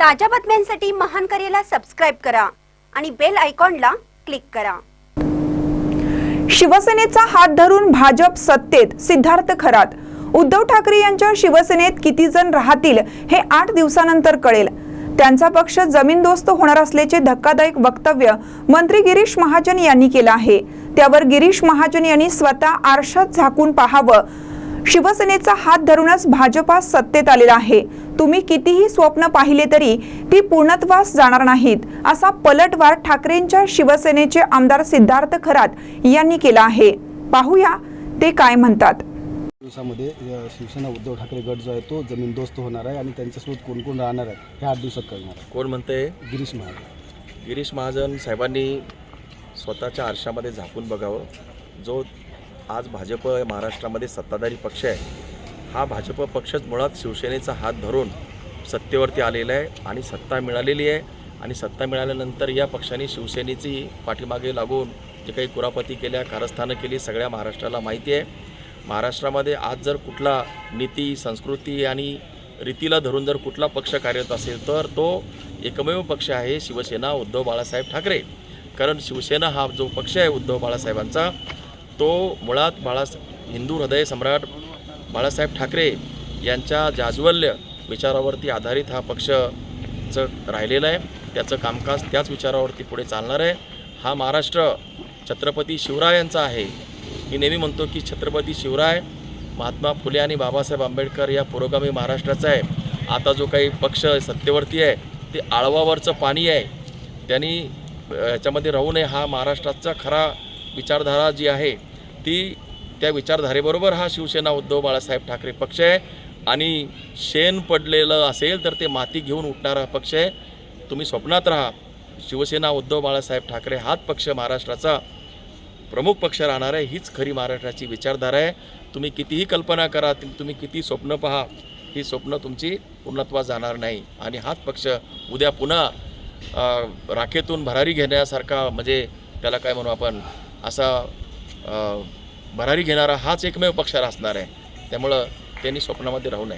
ताज्या बातम्यांसाठी महान करेला सबस्क्राईब करा आणि बेल आयकॉनला क्लिक करा. शिवसेनेचा हात धरून भाजप सत्तेत सिद्धार्थ खरात. उद्धव ठाकरे यांच्या शिवसेनेत किती जण राहतील हे आठ दिवसानंतर कळेल. त्यांचा पक्ष जमीनदोस्त होणार असल्याचे धक्कादायक वक्तव्य मंत्री गिरीश महाजन यांनी केलं आहे. त्यावर गिरीश महाजन यांनी स्वतः आरशात झाकून पाहावं. शिवसेनेचा हात धरूनच भाजपा सत्तेत आलेला आहे. तुम्ही कितीही स्वप्न पाहिले तरी ती पूर्णत्वास जाणार नाहीत असा पलटवार ठाकरेंच्या शिवसेनेचे आमदार सिद्धार्थ खरात यांनी केला आहे. पाहूया ते काय म्हणतात. दिवसामध्ये शिवसेना उद्धव ठाकरे गट जो आहे तो जमीनदोस्त होणार आहे आणि त्यांच्यासोबत कोण कोण राहणार आहे हे आठ दिवसात कळणार आहे. कोण म्हणते गिरीश महाराज गिरीश महाजन साहेबांनी स्वतःच्या आरशामध्ये झाकून बघावं. जो आज भाजप महाराष्ट्रामध्ये सत्ताधारी पक्ष आहे. हा भाजप पक्षच मुळात शिवसेनेचा हात धरून सत्तेवरती आलेला आहे आणि सत्ता मिळालेली आहे. आणि सत्ता मिळाल्यानंतर या पक्षाने शिवसेनेची पाठीमागे लागून जे काही कुरापती केल्या कारस्थानं केली सगळ्या महाराष्ट्राला माहिती आहे. महाराष्ट्रामध्ये आज जर कुठला नीती संस्कृती आणि रीतीला धरून जर कुठला पक्ष कार्यरत असेल तर तो एकमेव पक्ष आहे शिवसेना उद्धव बाळासाहेब ठाकरे. कारण शिवसेना हा जो पक्ष आहे उद्धव बाळासाहेबांचा तो मुळात बाळा हिंदू हृदय सम्राट बाळासाहेब ठाकरे यांच्या जाज्वल्य विचारावरती आधारित हा पक्षचं राहिलेलं आहे. त्याचं कामकाज त्याच विचारावरती पुढे चालणार आहे. हा महाराष्ट्र छत्रपती शिवरायांचा आहे. मी नेहमी म्हणतो की छत्रपती शिवराय महात्मा फुले आणि बाबासाहेब आंबेडकर या पुरोगामी महाराष्ट्राचा आहे. आता जो काही पक्ष सत्तेवरती आहे ते आळवावरचं पाणी आहे. त्यांनी याच्यामध्ये राहू नये हा महाराष्ट्राचा खरा विचारधारा जी आहे ती त्या विचारधारेबरोबर हा शिवसेना उद्धव बाळासाहेब ठाकरे पक्ष आहे. आणि शेण पडलेलं असेल तर ते माती घेऊन उठणारा पक्ष आहे. तुम्ही स्वप्नात राहा शिवसेना उद्धव बाळासाहेब ठाकरे हाच पक्ष महाराष्ट्राचा प्रमुख पक्ष राहणार आहे हीच खरी महाराष्ट्राची विचारधारा आहे. तुम्ही कितीही कल्पना करा तुम्ही किती स्वप्न पहा ही स्वप्न तुमची पूर्णत्वा जाणार नाही. आणि हाच पक्ष उद्या पुन्हा राखेतून भरारी घेण्यासारखा म्हणजे त्याला काय म्हणू आपण असा भरारी घेणारा हाच एकमेव पक्ष असणार आहे. त्यामुळं त्यांनी स्वप्नामध्ये राहू नये.